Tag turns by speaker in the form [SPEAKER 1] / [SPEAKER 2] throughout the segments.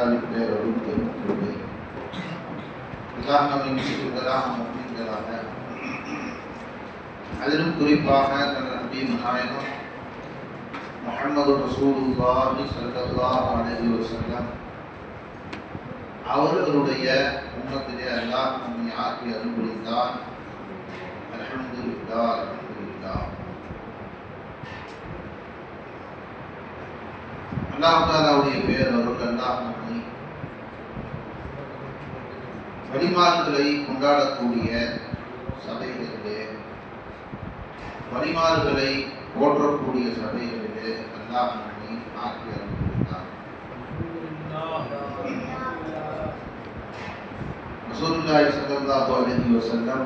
[SPEAKER 1] தாலாவின் பேரொருள் பெருமை இதான் அதிலும் குறிப்பாக தன் நபி நாயகம் முகமது ரசூலுல்லாஹி ஸல்லல்லாஹு அலைஹி வஸல்லம் அவர்களுடைய உம்மத்திலே அல்லாஹ் நம்மை ஆக்கி அருள்புரிந்தார் அல்ஹம்துலில்லாஹ். அல்லாஹாலாவுடைய பேர் அருள் அல்லாஹ் வழிமாறுகளை கொண்டாடக்கூடிய சபைகளிலே வழிமாறுகளை போற்றக்கூடிய சபைகளிலே அல்லாஹ் நம்மை ஆக்கி அருள்புரிந்தார் ரசூலுல்லாஹி ஸல்லல்லாஹு அலைஹி வஸல்லம்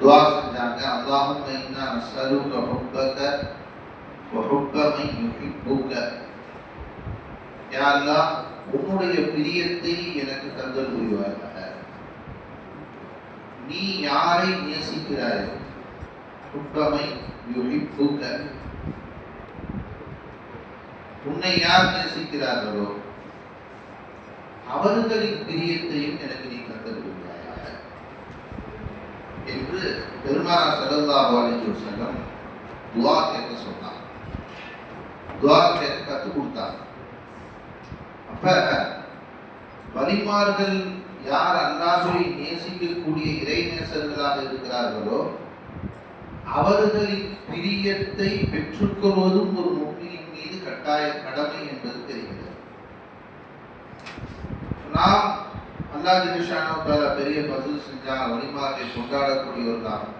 [SPEAKER 1] துஆ செஞ்சாங்க. அல்லாஹும்ம இன்னா நஸ்அலுக ஹுப்பக யாரெல்லாம் உன்னுடைய பிரியத்தை எனக்கு தந்தல் புரிவாயாக நீ யாரை நேசிக்கிறாயோ உன்னை யார் நேசிக்கிறார்களோ அவர்களின் பிரியத்தையும் எனக்கு நீ தந்தருவாயாக என்று பெருமானா ஸல்லல்லாஹு அலைஹி துவா துஆ கேட்க துஆ கேட்க கற்றுக் கொடுத்தார். அப்ப வலிமார்கள் யார் அல்லாஹ்வை நேசிக்கக்கூடிய இறை நேசர்களாக இருக்கிறார்களோ அவர்களின் பிரியத்தை பெற்றுக்கொள்வதும் ஒரு முக்கியின் மீது கட்டாய கடமை என்பது தெரிகிறது. நாம் அல்லாஹ் ஜிஷானோ பெரிய பதில் செஞ்சா வழிமார்களை கொண்டாடக்கூடியவர்களாகும்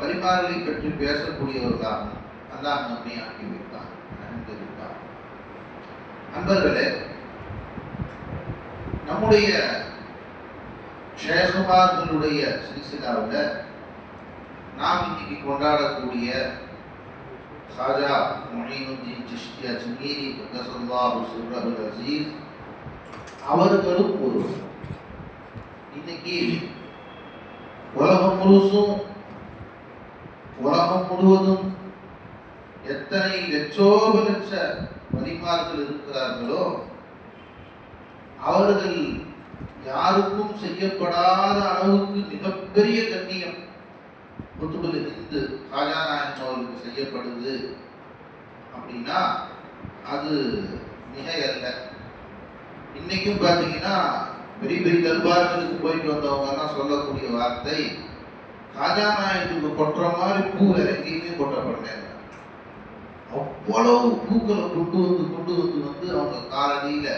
[SPEAKER 1] வழிமார்களை பற்றி பேசக்கூடியவர்களாகும் அல்லாஹ் நம்மை ஆக்கி வைத்தான். அனுமதித்தார் அன்பர்களே நம்முடைய ஷேகுமார்களுடைய சில்சிலாவில் நாம் இன்னைக்கு கொண்டாடக்கூடிய சாஜா மொஹீனுddin சிஷ்டி அஜ்மீரி கதசல்லாஹு சிர்ரஹுல் அசீஸ் அவர்களும் ஒரு இன்னைக்கு உலகம் முழுசும் உலகம் முழுவதும் எத்தனை லட்சோப லட்ச வரிமார்கள் இருக்கிறார்களோ அவர்கள் யாருக்கும் செய்யப்படாத அளவுக்கு மிகப்பெரிய கண்ணியம் குத்துபுல் இருந்து ராஜாநாயகம் அவர்களுக்கு செய்யப்படுது அப்படின்னா அது மிகையல்ல. இன்னைக்கும் பார்த்தீங்கன்னா பெரிய பெரிய தர்பார்களுக்கு போயிட்டு வந்தவங்க எல்லாம் சொல்லக்கூடிய வார்த்தை ராஜாநாயகத்துக்கு கொட்டுற மாதிரி பூ வேற எங்கேயுமே கொட்டப்படல. அவ்வளவு பூக்களை கொண்டு வந்து கொண்டு வந்து வந்து அவங்க காலனியில்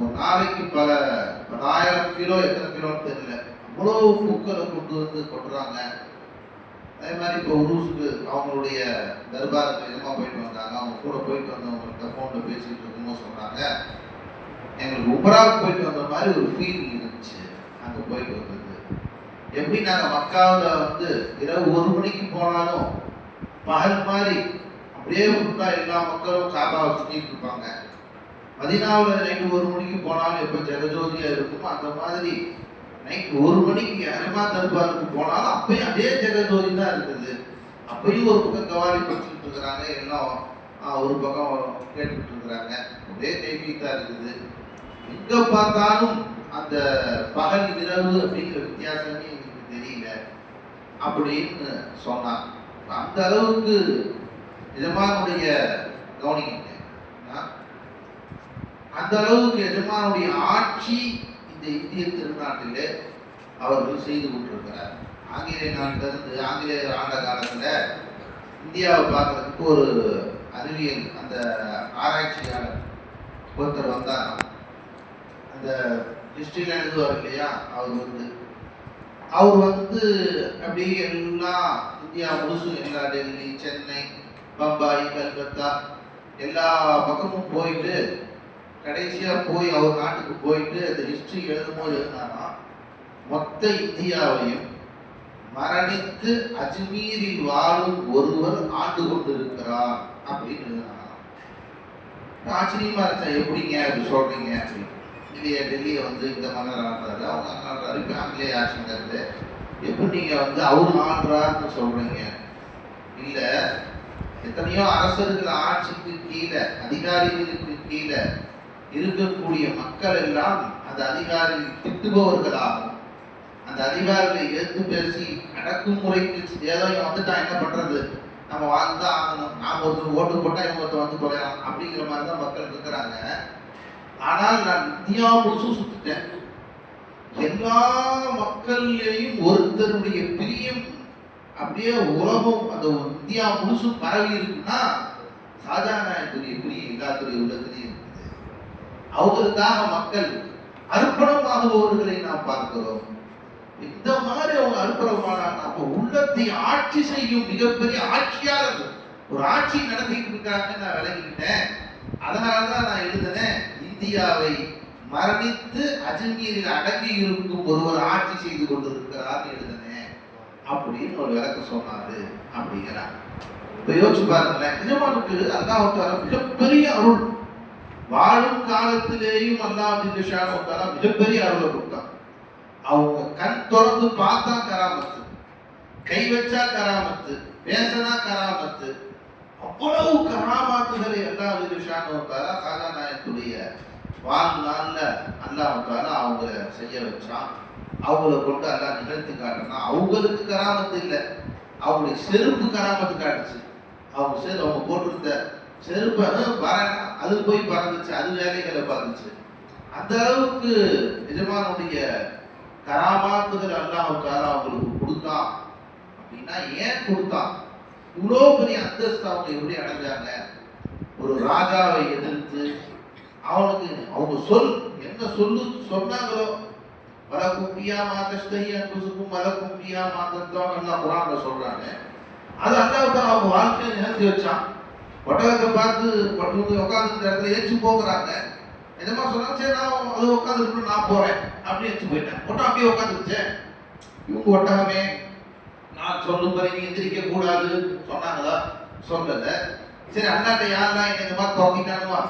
[SPEAKER 1] ஒரு நாளைக்கு பல பலாயிரம் கிலோ எத்தனை கிலோன்னு தெரியல. அவ்வளோ பூக்களை கொண்டு வந்து கொண்டுறாங்க அதே மாதிரி இப்போ உருசுக்கு அவங்களுடைய தர்பாருக்கு இதமாக போயிட்டு வந்தாங்க. அவங்க கூட போயிட்டு வந்தவங்கள்ட்ட ஃபோனில் பேசிகிட்டு இருக்கும்போது சொன்னாங்க. எங்களுக்கு உபராக போயிட்டு வந்த மாதிரி ஒரு ஃபீல் இருந்துச்சு. அங்கே போயிட்டு வந்தது. எப்படி நாங்கள் மக்காவில் வந்து இரவு ஒரு மணிக்கு போனாலும் பகல் மாதிரி அப்படியே ஃபுல்லாக எல்லா மக்களும் காபாவை சுற்றிட்டு இருப்பாங்க. மதினாவில் நைட்டு ஒரு மணிக்கு போனாலும் எப்போ ஜெகஜோதியாக இருக்குமோ அந்த மாதிரி நைட் ஒரு மணிக்கு அரமா தர்பாருக்கு போனாலும் அப்பயும் அதே ஜெகஜோதி தான் இருக்குது. அப்பயும் ஒரு பக்கம் கவாலி படிச்சுட்டு இருக்கிறாங்க எல்லாம் ஒரு பக்கம் கேட்டுக்கிட்டு இருக்கிறாங்க. ஒரே தான் இருக்குது. எங்கே பார்த்தாலும் அந்த பகல் இரவு அப்படிங்கிற வித்தியாசமே எங்களுக்கு தெரியல அப்படின்னு சொன்னான் அந்த அளவுக்கு எஜமானுடைய கவனிக்கங்க அந்த அளவுக்கு எஜமானுடைய ஆட்சி இந்த இந்திய திருநாட்டிலே அவர்கள் செய்து கொண்டிருக்கிறார். ஆங்கிலேய நாட்டிலிருந்து ஆங்கிலேயர் ஆண்ட காலத்தில் இந்தியாவை பார்க்கறதுக்கு ஒரு அறிவியல் அந்த ஆராய்ச்சியாளர் ஒருத்தர் வந்தார். அந்த ஹிஸ்டரியில் எழுதுவார் இல்லையா? அவர் வந்து அவர் வந்து அப்படியே எல்லாம் இந்தியா முழுசும் எல்லா டெல்லி சென்னை பம்பாய் கல்கத்தா எல்லா பக்கமும் போயிட்டு கடைசியாக போய் அவர் நாட்டுக்கு போயிட்டு அந்த ஹிஸ்ட்ரி எழுதும்போது எழுதினாரா? மொத்த இந்தியாவையும் மரணித்து அஜ்மீரில் வாழும் ஒருவர் ஆண்டு கொண்டிருக்கிறார் அப்படின்னு எழுதினாராம் ஆச்சரியமா இருந்தா எப்படிங்க அப்படி சொல்றீங்க அப்படின்னு. இல்லையா டெல்லியை வந்து இந்த மன்னர் ஆடுறாரு அவங்க அங்க ஆடுறாரு இப்போ ஆங்கிலேய ஆட்சிங்கிறது எப்படி நீங்க வந்து அவர் ஆடுறாருன்னு சொல்றீங்க? இல்லை எத்தனையோ அரசர்கள் ஆட்சிக்கு கீழே அதிகாரிகளுக்கு கீழே இருக்கக்கூடிய மக்கள் எல்லாம் அந்த அதிகாரி திட்டுபவர்களாகும். அந்த அதிகாரிகளை எதிர்த்து பேசி அடக்குமுறைக்கு ஏதோ இவன் வந்துட்டான் என்ன பண்றது? நம்ம வாழ்ந்துதான் ஆகணும். நாம ஒருத்தர் ஓட்டு போட்டா இவங்க ஒருத்தர் வந்து குறையலாம் அப்படிங்கிற மாதிரி தான் மக்கள் இருக்கிறாங்க. ஆனால் நான் இந்தியா முழுசும் சுத்திட்டேன். எல்லா மக்கள்லேயும் ஒருத்தருடைய பிரியம் அப்படியே உலகம் அந்த இந்தியா முழுசும் பரவி இருக்குன்னா ஷாஜானாயத்துடைய பிரியம் எல்லாத்துடைய உள்ளத்திலையும் இருக்குது. அவங்களுக்காக மக்கள் அர்ப்பணமாகுபவர்களை நாம் பார்க்கிறோம். இந்த மாதிரி அவங்க அனுப்புறவமான அப்ப உள்ளத்தை ஆட்சி செய்யும் மிகப்பெரிய ஆட்சியாளர்கள் ஒரு ஆட்சி நடத்திட்டு இருக்காங்கன்னு நான் விளங்கிக்கிட்டேன் அதனாலதான் நான் எழுதினேன் இந்தியாவை மரணித்து அஜ்மீரில் அடங்கி இருக்கும் ஒருவர் ஆட்சி செய்து கொண்டிருக்கிறார் எழுதினேன் அப்படின்னு ஒரு விளக்கம் சொன்னாரு அப்படிங்கிறார். இப்ப யோசிச்சு பாருங்களேன் நிஜமானுக்கு அல்லாஹால மிகப்பெரிய அருள். வாழும் காலத்திலேயும் அல்லாஹ் ஜில்லஷான மிகப்பெரிய அருளை கொடுத்தான். அவங்க கண் திறந்து பார்த்தா கராமத்து கை வச்சா கராமத்து பேசினா கராமத்து. அவ்வளவு கராமாத்துகளை எல்லா விஷானுவத்தால காலாநாயத்துடைய வாழ்நாள்ல அல்லாஹால அவங்க செய்ய வச்சான். அவங்கள கொண்டு எல்லாம் நிகழ்த்து காட்டினா அவங்களுக்கு கராமத்து இல்லை. அவங்களுடைய செருப்பு கராமத்து காட்டுச்சு. அவங்க செரு அவங்க போட்டிருந்த செருப்பை பற அது போய் பறந்துச்சு அது வேலைகளை பார்த்துச்சு. அந்த அளவுக்கு எஜமானுடைய கராமாத்துகள் அல்லாஹ் தாலா அவங்களுக்கு கொடுத்தான். அப்படின்னா ஏன் கொடுத்தான்? இவ்வளோ பெரிய அந்தஸ்து அவங்க எப்படி அடைஞ்சாங்க? ஒரு ராஜாவை எதிர்த்து அவனுக்கு அவங்க சொல் என்ன சொல்லு சொன்னாங்களோ மலக்கும் பியா மாதஸ்தகி அன்புசுக்கும் வலக்கும் பியா மாதத்தோம் எல்லாம் குரான்ல சொல்றாங்க. அது அல்லாவுக்கு அவங்க வாழ்க்கையை நிகழ்த்தி வச்சான். ஒட்டகத்தை பார்த்து பட்டு உட்காந்து இடத்துல ஏச்சு போகிறாங்க என்னமா சொன்னா சரி நான் அது உட்காந்துருக்கு நான் போறேன். அப்படி வச்சு போயிட்டேன் ஒட்டம் அப்படியே உட்காந்துருச்சேன் இவங்க ஒட்டகமே நான் சொல்லும் வரை நீ எந்திரிக்க கூடாது சொன்னாங்களா? சொல்லல. சரி அண்ணாட்ட யாரெல்லாம் என்ன இந்த மாதிரி துவக்கிட்டானுவா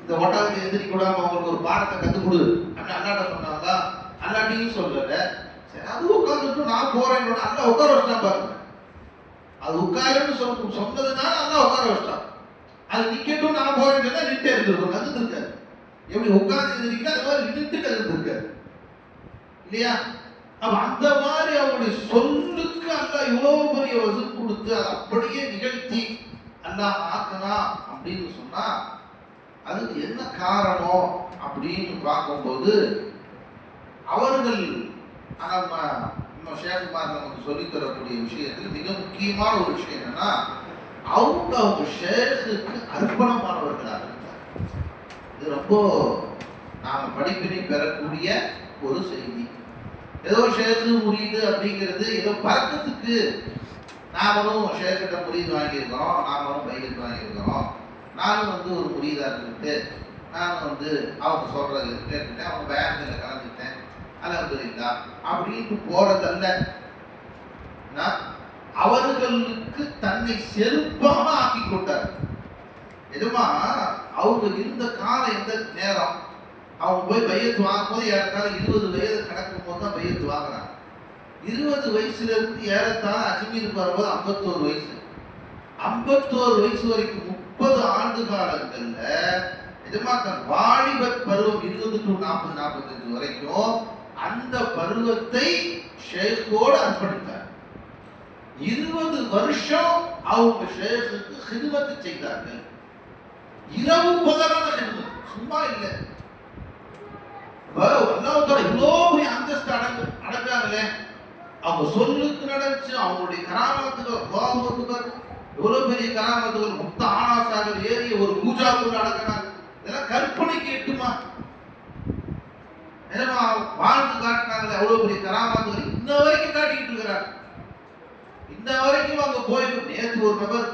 [SPEAKER 1] இந்த ஒட்டகத்தை எந்திரிக்க கூடாம அவங்களுக்கு ஒரு பாடத்தை கற்றுக் கொடு அப்படின்னு அண்ணாட்ட சொன்னாங்களா? அல்லாட்டியும் சொல்லல. சரி அது உட்காந்துட்டு நான் போறேன் அல்ல உட்கார வச்சிட்டான் பாருங்க அது உட்காருன்னு சொன்ன சொன்னதுனால அல்ல உட்கார வச்சிட்டான். அது நிக்கட்டும் நான் போறேன்னு சொன்னா நிட்டே இருந்திருக்கும் கத்து இருக்காது எப்படி உட்கார்ந்து எழுதிருக்கீங்க அது மாதிரி நிட்டு இருந்திருக்காரு இல்லையா? அப்ப அந்த மாதிரி அவங்களுடைய சொல்லுக்கு அல்ல இவ்வளவு பெரிய வசூல் கொடுத்து அதை அப்படியே நிகழ்த்தி அல்லாஹ் ஆக்கனா அப்படின்னு சொன்னா அதுக்கு என்ன காரணம் அப்படின்னு பார்க்கும்போது அவர்கள் நம்ம நம்ம ஷேகுமார் நமக்கு சொல்லித் தரக்கூடிய விஷயத்தில் மிக முக்கியமான ஒரு விஷயம் என்னன்னா அவங்க அவங்க ஷேகுக்கு அர்ப்பணமானவர்களாக இருந்தார் இது ரொம்ப நாம் படிப்பினை பெறக்கூடிய ஒரு செய்தி. ஏதோ ஷேக்கு முறியுது அப்படிங்கிறது ஏதோ பறக்கத்துக்கு நாமளும் ஷேர்கிட்ட முறியது வாங்கியிருக்கிறோம் நாமளும் பைக்கு வாங்கியிருக்கிறோம் நானும் வந்து ஒரு முறியதாக இருந்துட்டு நானும் வந்து அவங்க சொல்கிறது கேட்டுட்டேன் அவங்க பேரத்தில் கலந்துட்டேன் அலமதுல்லா அப்படின்னு போறதல்ல நான் அவர்களுக்கு தன்னை செருப்பாக ஆக்கி கொண்டார். எதுமா? அவங்க இருந்த காலம் எந்த நேரம். அவங்க போய் பையத்து வாங்கும்போது ஏறத்தாழ இருபது வயது கடக்கும் போது தான் பையத்து வாங்குறாங்க. இருபது வயசுல இருந்து ஏறத்தாழ அஜ்மீருக்கு வரும்போது ஐம்பத்தோரு வயசு. ஐம்பத்தோரு வயசு வரைக்கும் முப்பது ஆண்டு காலங்கள்ல நிஜமா தன் வாலிப பருவம் இருபது டு நாற்பது நாற்பத்தஞ்சு வரைக்கும் அந்த பருவத்தை ஷேக்கோடு அர்ப்பணித்தார். இருபது வருஷம் அவங்க ஷேக்குக்கு ஹிதுமத்து செய்தார்கள். இரவு பகலான ஹிதுமத் சும்மா இல்லை. அல்லாஹால இவ்வளோ பெரிய அந்தஸ்து அடங்கு அடங்காங்களே அவங்க சொல்லுக்கு நடந்துச்சு அவங்களுடைய கராமத்துகள் கோபத்துகள் எவ்வளவு பெரிய கராமத்துகள் முத்த ஆனாசாகர் ஏறிய ஒரு பூஜாக்குள்ள அடக்கினாங்க இதெல்லாம் கற்பனைக்கு எட்டுமா என்னமா வாழ்ந்து காட்டினாங்களே அவ்வளவு பெரிய கராமாத்துகள் இன்ன வரைக்கும் காட்டிக்கிட்டு இருக்கிறாங்க. இன்ன வரைக்கும் அவங்க கோயிலுக்கு நேற்று ஒரு நபர்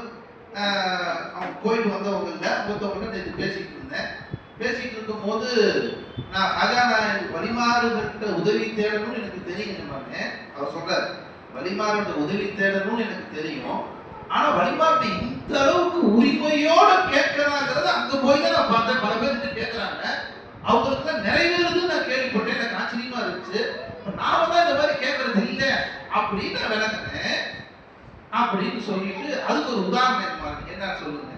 [SPEAKER 1] அவங்க கோயிலுக்கு வந்தவங்க இல்லை மொத்தவங்க நேற்று பேசிட்டு இருந்தேன். பேசிட்டு இருக்கும் போது நான் கஜானா வழிமாறுகிட்ட உதவி தேடணும்னு எனக்கு தெரியும் அவர் சொல்றாரு. வழிமாறுகிட்ட உதவி தேடணும்னு எனக்கு தெரியும். ஆனா வழிமாறுட்ட இந்த அளவுக்கு உரிமையோட கேட்கறாங்கிறது அங்க போய் தான் நான் பார்த்தேன். பல பேர் கேட்கிறாங்க. அவங்களுக்கு தான் நிறைய நான் கேள்விப்பட்டேன் எனக்கு ஆச்சரியமா இருந்துச்சு நாம தான் இந்த மாதிரி அப்படின்னு நான் விளக்குனேன் அப்படின்னு சொல்லிட்டு அதுக்கு ஒரு உதாரணம் என்ன என்ன சொல்லுங்க?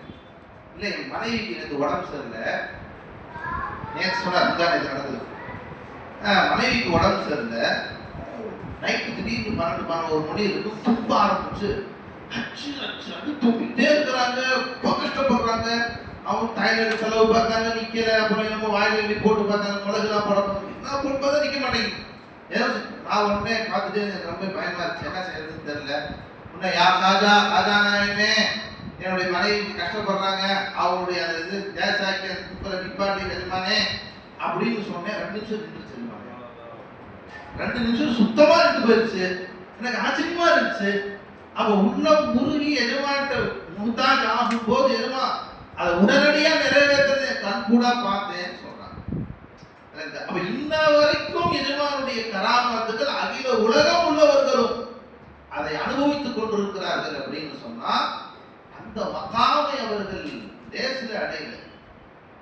[SPEAKER 1] இல்லை என் மனைவிக்கு எனக்கு உடம்பு சரியில்லை. நேற்று சொன்னார் முந்தானே இது நடந்தது. ஆஹ் மனைவிக்கு உடம்பு சரியில்லை. நைட்டு திடீர்னு பன்னெண்டு பன்னெண்டு ஒரு மணி இருக்கு தும்ப ஆரம்பிச்சு அச்சு அச்சு அது துப்பிட்டே இருக்கிறாங்க. ரொம்ப கஷ்டப்படுறாங்க. அவங்க டாய்லெட் செலவு பார்த்தாங்க நிற்கல அப்புறம் நம்ம வாயில் போட்டு பார்த்தாங்க மிளகுலாம் போட என்ன போட்டு பார்த்தா நிற்க மாட்டேங்குது. ஏதோ நான் உடனே பார்த்துட்டு எனக்கு ரொம்ப பயமா இருந்துச்சு. என்ன செய்யறதுன்னு தெரியல. உன்னை யார் ராஜா ராஜா என்னுடைய மனைவி கஷ்டப்படுறாங்க. அவருடைய அந்த இது தேசாக்கிய குப்பரை நிப்பாட்டி எஜமானே அப்படின்னு சொன்னேன். ரெண்டு நிமிஷம் நின்றுச்சு ரெண்டு நிமிஷம் சுத்தமா இருந்து போயிடுச்சு எனக்கு ஆச்சரியமா இருந்துச்சு. அப்போ உள்ள முருகி எஜமான்ட்ட முத்தாஜ் ஆகும் போது எஜமா அதை உடனடியாக நிறைவேற்றதை கண் கூட பார்த்தேன்னு சொல்றாங்க அப்போ இன்ன வரைக்கும் எஜமானுடைய கராமத்தை உலகம் உள்ளவர்களும் அதை அனுபவித்துக் கொண்டிருக்கிறார்கள் அப்படின்னு சொன்னா அந்த மகாமை அவர்கள் தேசில அடையல.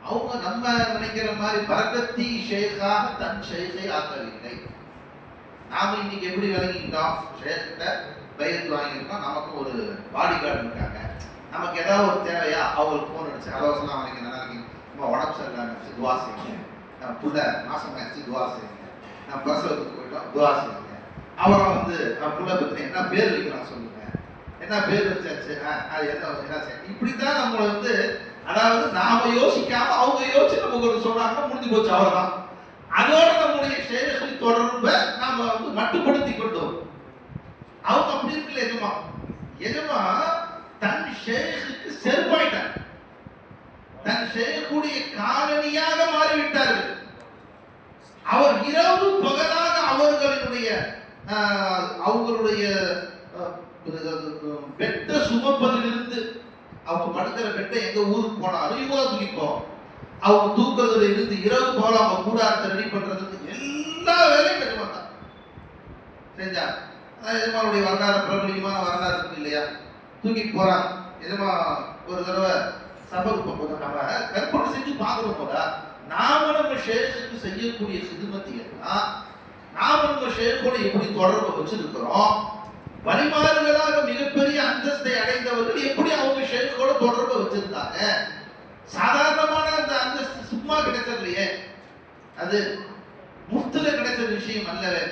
[SPEAKER 1] அவங்க நம்ம நினைக்கிற மாதிரி பரகத்தி ஷேகாக தன் ஷேகை ஆக்கவில்லை. நாம இன்னைக்கு எப்படி விளங்கிட்டோம் ஷேகிட்ட பயிர் வாங்கியிருக்கோம். நமக்கு ஒரு பாடி கார்டு இருக்காங்க. நமக்கு ஏதாவது ஒரு தேவையா? அவங்களுக்கு ஃபோன் அடிச்சு ஆலோசனை அவனுக்கு நல்லா இருக்கீங்க? நம்ம உடம்பு சரியில்லாம துவா செய்யுங்க நம்ம புள்ள மாசம் ஆயிடுச்சு துவா செய்யுங்க நம்ம பிரசவத்துக்கு போயிட்டோம். துவா செய்யுங்க அவரை வந்து நம்ம புள்ள பத்தி என்ன பேர் வைக்கலாம் சொல்லுங்க என்ன பேர் வச்சாச்சு? அது என்ன என்ன செய்ய இப்படித்தான் நம்மளை வந்து அதாவது நாம யோசிக்காம அவங்க யோசிச்சு நமக்கு ஒரு சொல்கிறாங்க முடிஞ்சு போச்சு அவ்வளவுதான். அதோட நம்முடைய சேவை தொடர்பை நாம வந்து மட்டுப்படுத்தி கொண்டோம். அவங்க அப்படி இருக்குல்ல எஜமா. எஜமா தன் ஷேகுக்கு செருப்பாயிட்டார். தன் ஷேகுடைய காலனியாக மாறிவிட்டார்கள். அவர் இரவு பகலாக அவர்களுடைய அவங்களுடைய ஆஹ், சுமப்பதிலிருந்து அவங்க படுக்கிற பெட்டை எங்க ஊருக்கு போனாலும் இவ்வளோ தூக்கிப்போம் அவங்க தூக்குறதுல இருந்து இரவு போல அவங்க கூடாரத்தை ரெடி பண்றதுக்கு எல்லா வேலையும் எஜமா தான் செஞ்சா எஜமானுடைய வரலாறு பிரபலியமான வரலாறு இருக்கு இல்லையா? தூக்கி போறான். எஜமா ஒரு தடவை சபருக்கு போது நம்ம கற்பனை செஞ்சு பார்க்கணும் போல நாம நம்ம சேஷத்துக்கு செய்யக்கூடிய சிதுமத்தை எல்லாம் நாம் நம்ம ஷேரோட எப்படி தொடர்பு வச்சிருக்கிறோம். வழிமாறுகளாக மிகப்பெரிய அந்தஸ்தை அடைந்தவர்கள் எப்படி அவங்க ஷேரோட தொடர்பு வச்சிருந்தாங்க? சாதாரணமான அந்த அந்தஸ்து சும்மா கிடைச்சதில்லையே. அது முஃப்துல கிடைச்ச விஷயம் அல்லவே.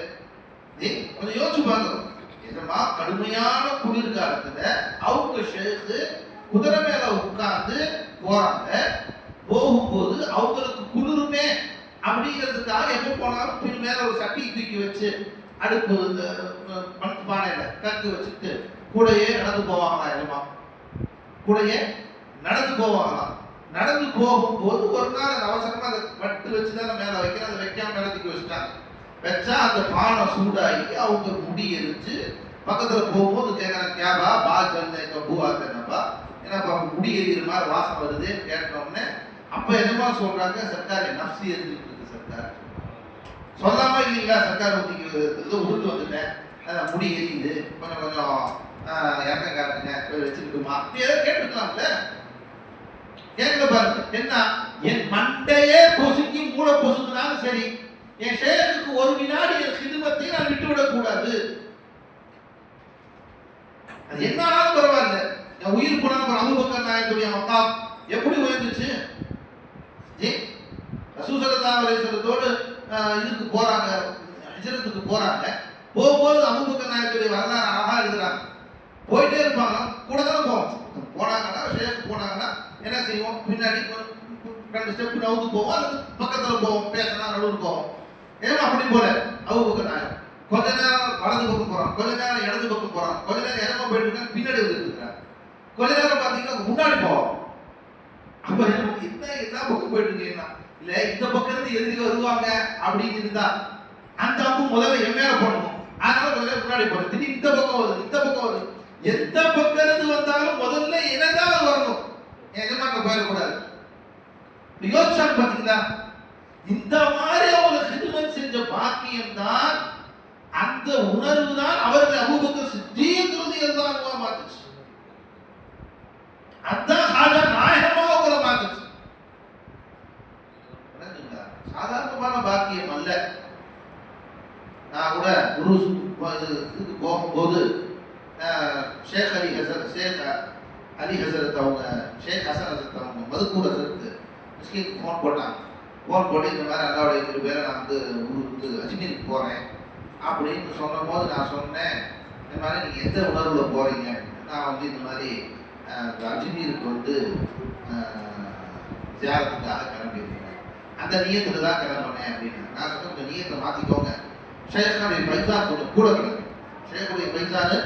[SPEAKER 1] ஏய், கொஞ்சம் யோசிச்சு பார்க்கணும் எஜமா கடுமையான குளிர் காலத்துல அவங்க ஷேக்கு குதிரை மேல உட்கார்ந்து போறாங்க. போகும்போது அவங்களுக்கு குளிருமே அப்படிங்கிறதுக்காக எப்போ போனாலும் பின் மேலே ஒரு சட்டி தூக்கி வச்சு அடுப்பு இந்த மண் பானையில் கக்கு வச்சுட்டு கூடையே நடந்து போவாங்களா எஜமா கூடையே நடந்து போவாங்களாம் நடந்து போகும்போது ஒரு நாள் அந்த அவசரமாக அதை வட்டு வச்சு தான் மேலே வைக்கிறேன். அதை வைக்காம மேல தூக்கி வச்சுட்டாங்க. வச்சா அந்த பானை சூடாகி அவங்க முடி எரிச்சு பக்கத்தில் போகும்போது கேட்கறாங்க கேபா பா ஜல்ல பூவா தென்னப்பா. அவங்க முடி எரியிற மாதிரி வாசம் வருது? கேட்டோம்னே அப்ப என்னமா சொல்றாங்க? சர்க்கார் நப்சி எரிஞ்சுட்டு சர்க்கார். சொல்லாம இல்லைங்களா? சர்க்கார் ஊத்திக்கு இது உருண்டு வந்துட்டேன். முடி எரியுது. கொஞ்சம் கொஞ்சம் ஆஹ், காட்டுங்க. போய் வச்சுக்கிட்டுமா? அப்படி ஏதோ கேட்டுக்கலாம்ல கேட்கல பாருங்க. என்ன? என் மண்டையே பொசுக்கி மூளை பொசுக்குனாலும் சரி என் ஷேருக்கு ஒரு வினாடி என் சிதுமத்தை நான் விட்டுவிடக் கூடாது. அது என்ன ஆனாலும் பரவாயில்ல. என் உயிர் போனாலும் அபுபக்கர் நாயக்குடைய மக்கா எப்படி உயர்ந்துச்சு? ஜி இதுக்கு போகிறாங்க ஹஜரத்துக்கு போகிறாங்க போகும்போது அமுபக்க நாயக்குடைய வரலாறு அழகாக எழுதுறாங்க. போயிட்டே இருப்பாங்க கூட தானே போவோம். போனாங்கன்னா ஷேக்கு போனாங்கன்னா என்ன செய்வோம்? பின்னாடி ரெண்டு ஸ்டெப் நவுந்து போவோம் அல்லது பக்கத்தில் போவோம் பேசலாம் நடுவில் போவோம். ஏன்னா அப்படி போல? அவுபக்க நாயகம் கொஞ்ச நேரம் வலது பக்கம் போகிறான் கொஞ்ச நேரம் இடது பக்கம் போகிறான் கொஞ்ச நேரம் இடமா போயிட்டு இருக்காங்க பின்னாடி வந்துட்டு கொஞ்ச நேரம் பார்த்தீங்கன்னா முன்னாடி போவோம். அப்ப என்ன என்ன என்ன பக்கம் போயிட்டு இருக்கீங்கன்னா இல்ல இந்த பக்கம் இருந்து எழுதி வருவாங்க அப்படின்னு இருந்தா அந்த அம்பு முதல்ல என் மேல போடணும். அதனால முதல்ல முன்னாடி போடணும். திடீர் இந்த பக்கம் வருது இந்த பக்கம் வருது. எந்த பக்கம் இருந்து வந்தாலும் முதல்ல என்னதான் வரணும். எஜமாட்ட போயிடக்கூடாது. யோசிச்சாங்க பாத்தீங்களா? இந்த மாதிரி அவங்க ஹிதுமத் செஞ்ச பாக்கியம் தான் அந்த உணர்வு தான் அவர்கள் அபூபக்கர் சித்தீக்கிறது இருந்தாங்க மாத்துச்சு அதான் ஹாஜா நாயகமா அவங்கள மாத்துச்சு விளங்குங்களா? சாதாரணமான பாக்கியம் அல்ல. நான் கூட குரு இதுக்கு போகும்போது ஷேக் அலி ஹசரத் ஷேக் அலி ஹசரத் அவங்க ஷேக் ஹசன் ஹசரத் அவங்க மதுக்கூர் ஹசரத் மிஸ்கிக்கு ஃபோன் போட்டாங்க. ஃபோன் போட்டு இந்த மாதிரி அல்லாவுடைய திரு பேரை நான் வந்து ஊருக்கு அஜ்மீருக்கு போகிறேன் அப்படின்னு சொன்ன போது நான் சொன்னேன் இந்த மாதிரி நீங்கள் எந்த உணர்வில் போகிறீங்க நான் வந்து இந்த மாதிரி அஜ்மீருக்கு வந்து தியாகத்துக்காக கிளம்பியிருக்கேன் அந்த நியத்தில் தான் கிளம்பினேன் அப்படின்னு. நான் சொன்ன இந்த நியத்தை மாற்றிக்கோங்க ஷேഖனுடைய பைசா கொஞ்சம் கூட கிடைக்கும். ஷேഖுடைய பைசான்னு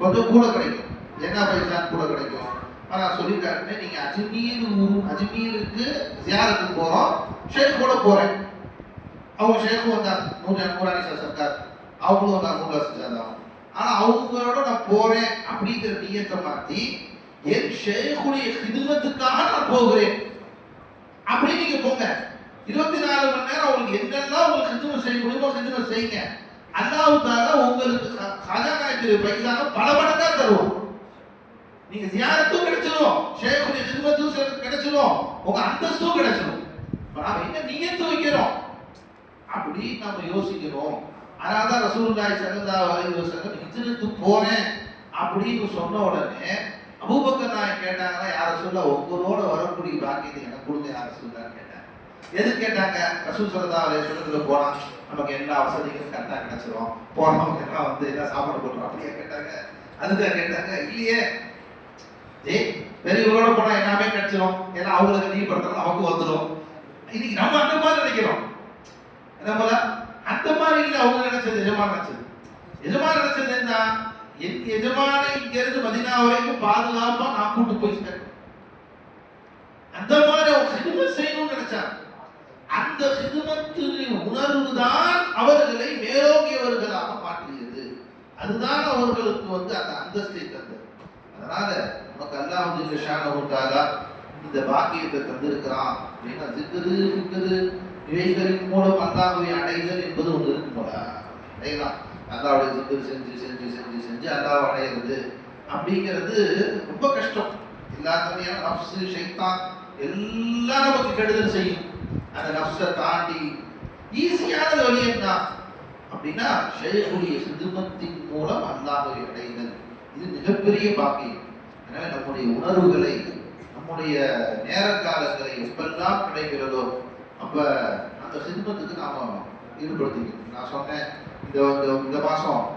[SPEAKER 1] கொஞ்சம் கூட கிடைக்கும். என்ன பைசா கூட கிடைக்கும். ஆனால் சொல்லிட்டாருன்னு நீங்கள் அஜ்மீர் ஊர் அஜ்மீருக்கு ஜியாரத்துக்கு போகிறோம் ஷேக் கூட போகிறேன் அவங்க ஷேக்கும் வந்தாங்க நூறு நூறாணி சர்க்கார் அவங்களும் வந்தாங்க நூறு லட்சம் சேர்ந்தாங்க ஆனால் அவங்களோட நான் போகிறேன் அப்படிங்கிற நீயத்தை மாற்றி என் ஷேக்குடைய ஹிதுமத்துக்காக நான் போகிறேன். அப்படி நீங்கள் போங்க. இருபத்தி நாலு மணி நேரம் உங்களுக்கு என்னெல்லாம் உங்களுக்கு ஹிதுமத் செய்ய முடியுமோ ஹிதுமத் செய்யுங்க. அல்லாஹ் உங்களுக்கு கஜானாய்க்கு பைசாக பல மடங்காக தருவோம் நீங்க ஜியாரத்தும் கிடைச்சிடும் ஷேக்குடைய ஹிதுமத்தும் கிடைச்சிடும் உங்க அந்தஸ்தும் கிடைச்சிடும் நாம என்ன நியத்து வைக்கிறோம்? அப்படி நம்ம யோசிக்கிறோம். அதனால ரசூல்லாய் ரசூலுல்லாஹி ஸல்லல்லாஹு அலைஹி ஹிஜ்ரத்து போறேன் அப்படின்னு சொன்ன உடனே அபூபக்கர் நான் கேட்டாங்கன்னா யார சொல்ல உங்களோட வரக்கூடிய பாக்கியத்தை எனக்கு கொடுங்க யார சொல்லலான்னு கேட்டாங்க எது கேட்டாங்க? ரசூல் சொல்லதா அலைஹி போனா நமக்கு எல்லா வசதிகளும் கரெக்டாக கிடைச்சிரும். போறவங்க எல்லாம் வந்து எல்லாம் சாப்பாடு போடுறோம் அப்படியே கேட்டாங்க. அதுக்காக கேட்டாங்க இல்லையே. ஏய் பெரியவங்களோட போனா எல்லாமே கிடைச்சிரும். ஏன்னா அவங்களுக்கு நீ பண்றது அவங்க வந்துடும் இன்னைக்கு நம்ம அந்த மாதிரி நினைக்கிறோம். நம்மள அந்த மாதிரி இல்லை அவங்க நினைச்சது எஜமான நினைச்சது. எஜமான நினைச்சது என்ன? என் எஜமான இங்கிருந்து மதினா வரைக்கும் பாதுகாப்பா நான் கூட்டு போய் சேர்க்கணும். அந்த மாதிரி அவங்க செய்யணும்னு நினைச்சாங்க. அந்த சிதமத்தின் உணர்வு தான் அவர்களை மேலோங்கியவர்களாக மாற்றியது. அதுதான் அவர்களுக்கு வந்து அந்த அந்தஸ்தை தந்தது. அதனால நமக்கு அல்லாஹ் ஷானவுக்காக இந்த பாக்கியத்தை தந்திருக்கிறான். அப்படின்னா திக்கரு திக்கரு இவைகளின் மூலம் அல்லாஹுவை அடைதல் என்பது ஒன்று இருக்கும் போல. அடையலாம். அல்லாவுடைய திக்கரு செஞ்சு செஞ்சு செஞ்சு செஞ்சு அல்லாஹ் அடையிறது அப்படிங்கிறது ரொம்ப கஷ்டம். எல்லாத்தையும் நப்சு ஷைத்தான். எல்லாம் நமக்கு கெடுதல் செய்யும். அந்த நப்சை தாண்டி ஈஸியான வழி என்ன? அப்படின்னா ஷேகுடைய சிதுமத்தின் மூலம் அல்லாமல் அடைதல். இது மிகப்பெரிய பாக்கியம். எனவே நம்முடைய உணர்வுகளை நம்முடைய நேரக்காலங்களை எப்பெல்லாம் கிடைக்கிறதோ அப்ப அந்த சிதுமத்துக்கு நாம ஈடுபடுத்திக்கணும். நான் சொன்னேன் இந்த இந்த- இந்த மாசம்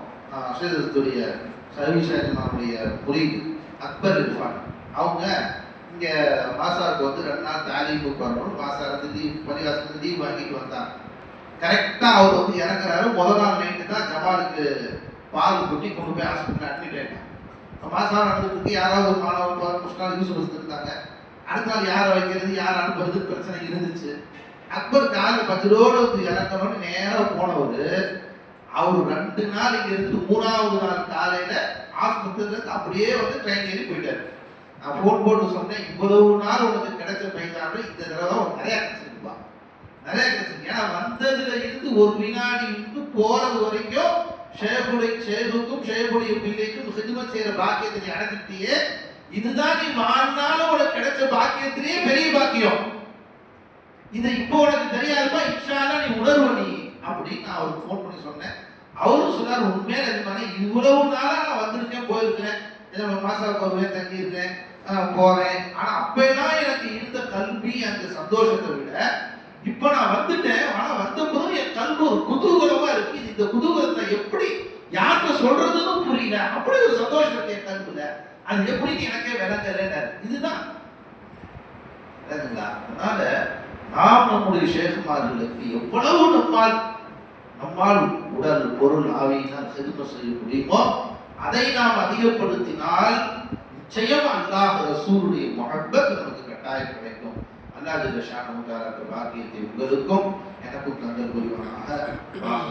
[SPEAKER 1] சர்வீஸ் நம்முடைய புரியுது அக்பர் இர்ஃபான். அவங்க இங்கே மாசாவுக்கு வந்து ரெண்டு நாள் தாலீமுக்கு வரணும் மாசா இருந்து லீவ் பள்ளிவாசத்துக்கு லீவ் வாங்கிட்டு வந்தாங்க கரெக்டாக அவர் வந்து இறங்குறாரு. முதல் நாள் நைட்டு தான் ஜமாலுக்கு பால் கொட்டி கொண்டு போய் ஹாஸ்பிட்டல் அட்மிட் ஆயிட்டாங்க மாசம் நடந்துட்டு யாராவது ஒரு மாணவன் போகிற முஸ்கால் யூஸ் இருந்தாங்க. அடுத்த நாள் யாரை வைக்கிறது யார் அனுப்புறது பிரச்சனை இருந்துச்சு. அக்பர் காலை பத்திரோடு வந்து இறங்கணும்னு நேரா போனவர் அவர் ரெண்டு நாள் இங்கே இருந்து மூணாவது நாள் காலையில் ஆஸ்பத்திரிலேருந்து அப்படியே வந்து ட்ரெயின் ஏறி போயிட்டார். நான் ஃபோன் போட்டு சொன்னேன் இவ்வளவு நாள் உனக்கு கிடைச்ச பைசாவை இந்த தடவை நிறையா நிறைய கிடைச்சிருப்பா நிறைய கிடைச்சிருக்கு. ஏன்னா வந்ததுல இருந்து ஒரு வினாடி இருந்து போறது வரைக்கும் ஷேகுடைய ஷேகுக்கும் ஷேகுடைய பிள்ளைக்கும் சினிமா செய்யற பாக்கியத்தை நீ அடைஞ்சிட்டியே இதுதான் நீ வாழ்நாளும் உனக்கு கிடைச்ச பாக்கியத்திலேயே பெரிய பாக்கியம். இது இப்போ உனக்கு தெரியாதுப்பா இச்சாலா நீ உணர்வ நீ அப்படின்னு நான் அவருக்கு ஃபோன் பண்ணி சொன்னேன். அவரும் சொன்னார் உண்மையில எஜமானே இவ்வளவு நாளா நான் வந்திருக்கேன் போயிருக்கிறேன். ஏதோ மாசாவுக்கு வருவேன் தங்கியிருக்கேன். போறேன். ஆனா அப்பெல்லாம் எனக்கு இருந்த கல்வி அந்த சந்தோஷத்தை விட இப்ப நான் வந்துட்டேன். ஆனா வந்தபோதும் என் கல்வி ஒரு குதூகலமா இருக்கு. இந்த குதூகலத்தை எப்படி யாருக்கு சொல்றதுன்னு புரியல. அப்படி ஒரு சந்தோஷம் இருக்கு என் கல்வில அது எப்படி எனக்கே விளங்கல இதுதான். அதனால நாம் நம்முடைய ஷேகுமார்களுக்கு எவ்வளவு நம்மால் நம்மால் உடல் பொருள் ஆவியினால் செதுமை செய்ய முடியுமோ அதை நாம் அதிகப்படுத்தினால் நிச்சயம் அல்லாஹ் ரசூருடைய மகப்பத் நமக்கு கட்டாயம் கிடைக்கும். அல்லாஹ் ஜல்ல ஷானஹு பாக்கியத்தை உங்களுக்கும் எனக்கும் தந்தல் புரிவானாக. வாஹ்